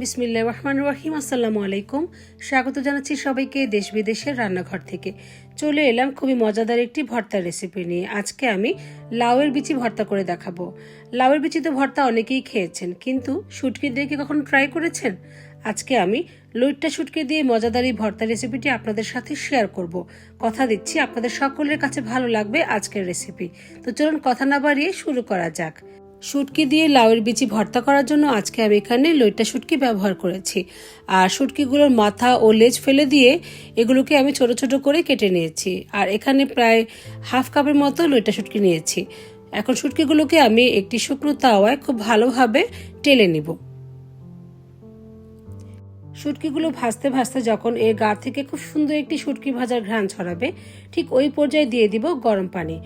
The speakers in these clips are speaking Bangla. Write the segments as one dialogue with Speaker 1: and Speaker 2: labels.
Speaker 1: বিসমিল্লা রহমান রহিম, আসসালামু আলাইকুম। স্বাগত জানাচ্ছি সবাইকে দেশ বিদেশের রান্নাঘর থেকে। চলে এলাম খুবই মজাদার একটি ভর্তার রেসিপি নিয়ে। আজকে আমি লাউয়ের বিচি ভর্তা করে দেখাবো। লাউয়ের বিচি তো ভর্তা অনেকেই খেয়েছেন, কিন্তু শুটকি দিয়ে কি কখনো ট্রাই করেছেন? আজকে আমি লইট্টা শুটকি দিয়ে মজাদার এই ভর্তা রেসিপিটি আপনাদের সাথে শেয়ার করব। কথা দিচ্ছি, আপনাদের সকলের কাছে ভালো লাগবে আজকের রেসিপি তো চলুন কথা না বাড়িয়ে শুরু করা যাক। শুটকি দিয়ে লাউয়ের বিচি ভর্তা করার জন্য আজকে আমি এখানে লইট্টা শুটকি ব্যবহার করেছি। আর শুটকিগুলোর মাথা ও লেজ ফেলে দিয়ে এগুলোকে আমি ছোট ছোট করে কেটে নিয়েছি। আর এখানে প্রায় হাফ কাপের মতো লইটা শুটকি নিয়েছি। এখন শুটকিগুলোকে আমি একটি শুকনো তাওয়ায় খুব ভালোভাবে টেলে নিব। শুটকিগুলো ভাজতে ভাজতে যখন এর গা থেকে খুব সুন্দর একটি শুটকি ভাজার ঘ্রাণ ছড়াবে, ঠিক ওই পর্যায়ে দিয়ে দিব গরম পানি।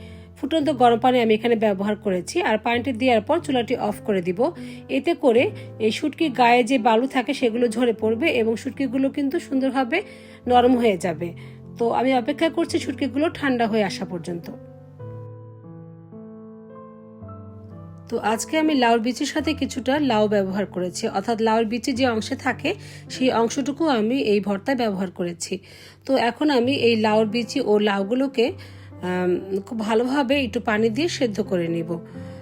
Speaker 1: ফুটন্ত গরম পানি আমি এখানে ব্যবহার করেছি, আর পানিটি দেওয়ার পর চুলাটি অফ করে দিব। এতে করে এই শুটকির গায়ে যে বালু থাকে সেগুলো ঝরে পড়বে এবং শুটকিগুলো কিন্তু সুন্দরভাবে নরম হয়ে যাবে। তো আমি অপেক্ষা করছি শুটকিগুলো ঠান্ডা হয়ে আসা পর্যন্ত। তো আজকে আমি লাউর বিচির সাথে কিছুটা লাউ ব্যবহার করেছি, অর্থাৎ লাউর বিচি যে অংশে থাকে সেই অংশটুকু আমি এই ভর্তায় ব্যবহার করেছি। তো এখন আমি এই লাউর বিচি ও লাউগুলোকে খুব ভালোভাবে একটু পানি দিয়ে সেদ্ধ করে নিব।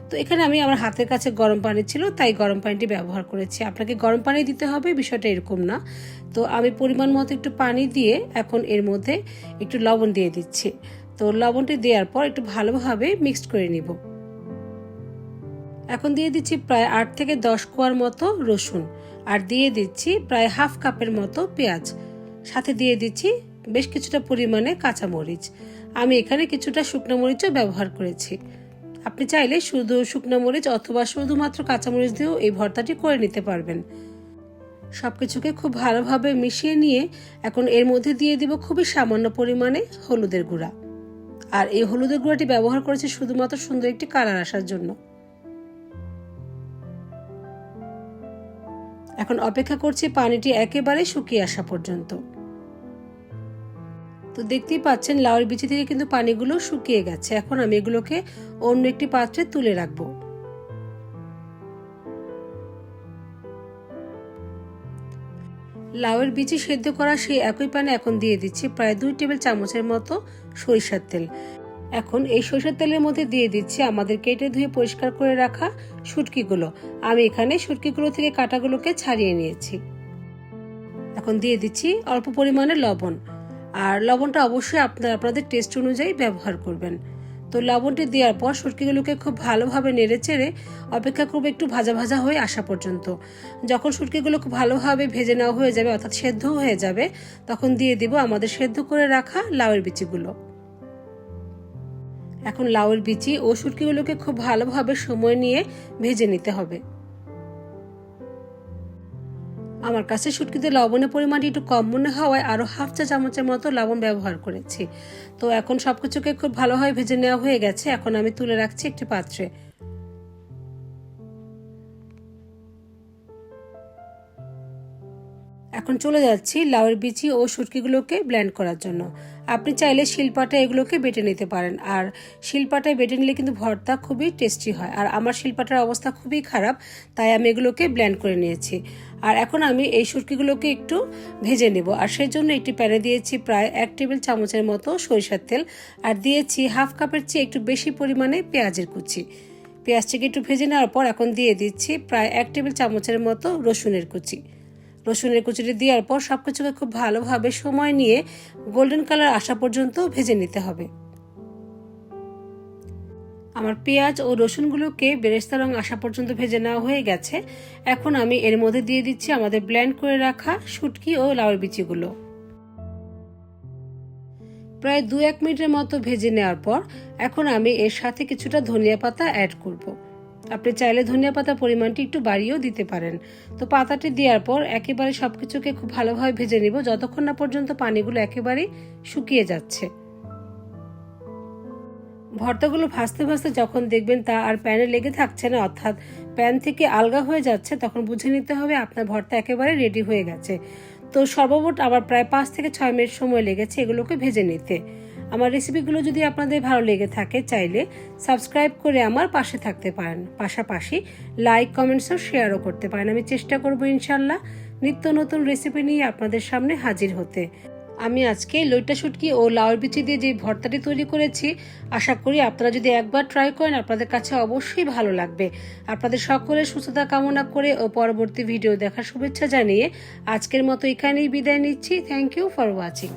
Speaker 1: তো এখানে আমি আমার হাতের কাছে গরম পানি ছিল, তাই গরম পানিটি ব্যবহার করেছি। আপনাকে গরম পানি দিতে হবে, বিষয়টা এরকম না। তো আমি পরিমাণ মতো একটু পানি দিয়ে এখন এর মধ্যে একটু লবণ দিয়ে দিচ্ছি। তো লবণটি দেওয়ার পর একটু ভালোভাবে মিক্সড করে নিব। এখন দিয়ে দিচ্ছি প্রায় আট থেকে দশ কোয়ার মতো রসুন, আর দিয়ে দিচ্ছি প্রায় হাফ কাপের মতো পেঁয়াজ। সাথে দিয়ে দিচ্ছি বেশ কিছুটা পরিমাণে কাঁচামরিচ। আমি এখানে কিছুটা শুকনো মরিচও ব্যবহার করেছি। আপনি চাইলে শুধু শুকনো মরিচ অথবা শুধুমাত্র কাঁচামরিচ দিয়েও এই ভর্তাটি করে নিতে পারবেন। সব কিছুকে খুব ভালোভাবে মিশিয়ে নিয়ে এখন এর মধ্যে দিয়ে দিব খুবই সামান্য পরিমাণে হলুদের গুঁড়া। আর এই হলুদের গুঁড়াটি ব্যবহার করেছি শুধুমাত্র সুন্দর একটি কালার আসার জন্য। এখন অপেক্ষা করছি পানিটি একেবারে শুকিয়ে আসা পর্যন্ত। তো দেখতেই পাচ্ছেন, লাউয়ের বিচি থেকে কিন্তু পানিগুলো শুকিয়ে গেছে। এখন আমি এগুলোকে অন্য একটি পাত্রে তুলে রাখব। লাউয়ের বিচি সেদ্ধ করা সেই একই পানে এখন দিয়ে দিচ্ছি, প্রায় দুই টেবিল চামচের মতো সরিষার তেল। এখন এই সরিষার তেলের মধ্যে দিয়ে দিচ্ছি আমাদের কেটে ধুয়ে পরিষ্কার করে রাখা শুটকিগুলো। আমি এখানে শুটকিগুলো থেকে কাটাগুলোকে ছাড়িয়ে নিয়েছি। এখন দিয়ে দিচ্ছি অল্প পরিমাণে লবণ। আর লবণটা অবশ্যই আপনারা, আপনাদের টেস্ট অনুযায়ী ব্যবহার করবেন। তো লবণটি দেওয়ার পর সুটকিগুলোকে খুব ভালোভাবে নেড়ে চেড়ে অপেক্ষা করব একটু ভাজা ভাজা হয়ে আসা পর্যন্ত। যখন সুটকিগুলো খুব ভালোভাবে ভেজে নেওয়া হয়ে যাবে, অর্থাৎ সেদ্ধ হয়ে যাবে, তখন দিয়ে দিব আমাদের সেদ্ধ করে রাখা লাউয়ের বিচিগুলো। এখন লাউয়ের বিচি ও সুটকিগুলোকে খুব ভালোভাবে সময় নিয়ে ভেজে নিতে হবে। আমার কাছে শুটকিতে লবণের পরিমাণটি একটু কম মনে হওয়ায় আরও হাফ চা চামচের মতো লবণ ব্যবহার করেছি। তো এখন সব কিছুকে খুব ভালোভাবে ভেজে নেওয়া হয়ে গেছে। এখন আমি তুলে রাখছি একটি পাত্রে। এখন চলে যাচ্ছি লাউয়ের বিচি ও শুটকিগুলোকে ব্ল্যান্ড করার জন্য। আপনি চাইলে শিলপাটা এগুলোকে বেটে নিতে পারেন। আর শিলপাটায় বেটে নিলে কিন্তু ভর্তা খুবই টেস্টি হয়। আর আমার শিলপাটার অবস্থা খুবই খারাপ, তাই আমি এগুলোকে ব্ল্যান্ড করে নিয়েছি। আর এখন আমি এই সুরকিগুলোকে একটু ভেজে নেব। আর সেই জন্য একটি প্যানে দিয়েছি প্রায় এক টেবিল চামচের মতো সরিষার তেল। আর দিয়েছি হাফ কাপের চেয়ে একটু বেশি পরিমাণে পেঁয়াজের কুচি। পেঁয়াজটিকে একটু ভেজে নেওয়ার পর এখন দিয়ে দিচ্ছি প্রায় এক টেবিল চামচের মতো রসুনের কুচি। রসুনের কুচিটি দেওয়ার পর সব কিছুকে খুব ভালোভাবে সময় নিয়ে গোল্ডেন কালার আসা পর্যন্ত ভেজে নিতে হবে। আমার পেঁয়াজ ও রসুনগুলোকে বেরেস্তা রং আসা পর্যন্ত ভেজে নেওয়া হয়ে গেছে। এখন আমি এর মধ্যে দিয়ে দিচ্ছি আমাদের ব্ল্যান্ড করে রাখা শুটকি ও লাউর বিচিগুলো। প্রায় দু এক মিনিটের মতো ভেজে নেওয়ার পর এখন আমি এর সাথে কিছুটা ধনিয়া পাতা অ্যাড করব। আপনি চাইলে ধনিয়া পাতার পরিমাণটি একটু বাড়িয়েও দিতে পারেন। তো পাতাটি দেওয়ার পর একেবারে সব কিছুকে খুব ভালোভাবে ভেজে নিব। যতক্ষণ না পর্যন্ত পানিগুলো একেবারে শুকিয়ে যাচ্ছে। ভর্তাগুলো ভাজতে ভাজতে যখন দেখবেন তা আর প্যানে লেগে থাকছে না, অর্থাৎ প্যান থেকে আলগা হয়ে যাচ্ছে, তখন বুঝে নিতে হবে আপনার ভর্তা একেবারে রেডি হয়ে গেছে। তো সর্বমোট আবার প্রায় পাঁচ থেকে ছয় মিনিট সময় লেগেছে এগুলোকে ভেজে নিতে। আমার রেসিপিগুলো যদি আপনাদের ভালো লেগে থাকে চাইলে সাবস্ক্রাইব করে আমার পাশে থাকতে পারেন। পাশাপাশি লাইক কমেন্টসও শেয়ারও করতে পারেন। আমি চেষ্টা করব ইনশাল্লাহ নিত্য নতুন রেসিপি নিয়ে আপনাদের সামনে হাজির হতে। আমি আজকে লইটা শুটকি ও লাউর বিচি দিয়ে যে ভর্তাটি তৈরি করেছি, আশা করি আপনারা যদি একবার ট্রাই করেন, আপনাদের কাছে অবশ্যই ভালো লাগবে। আপনাদের সকলের সুস্থতা কামনা করে ও পরবর্তী ভিডিও দেখার শুভেচ্ছা জানিয়ে আজকের মতো এখানেই বিদায় নিচ্ছি। Thank you for watching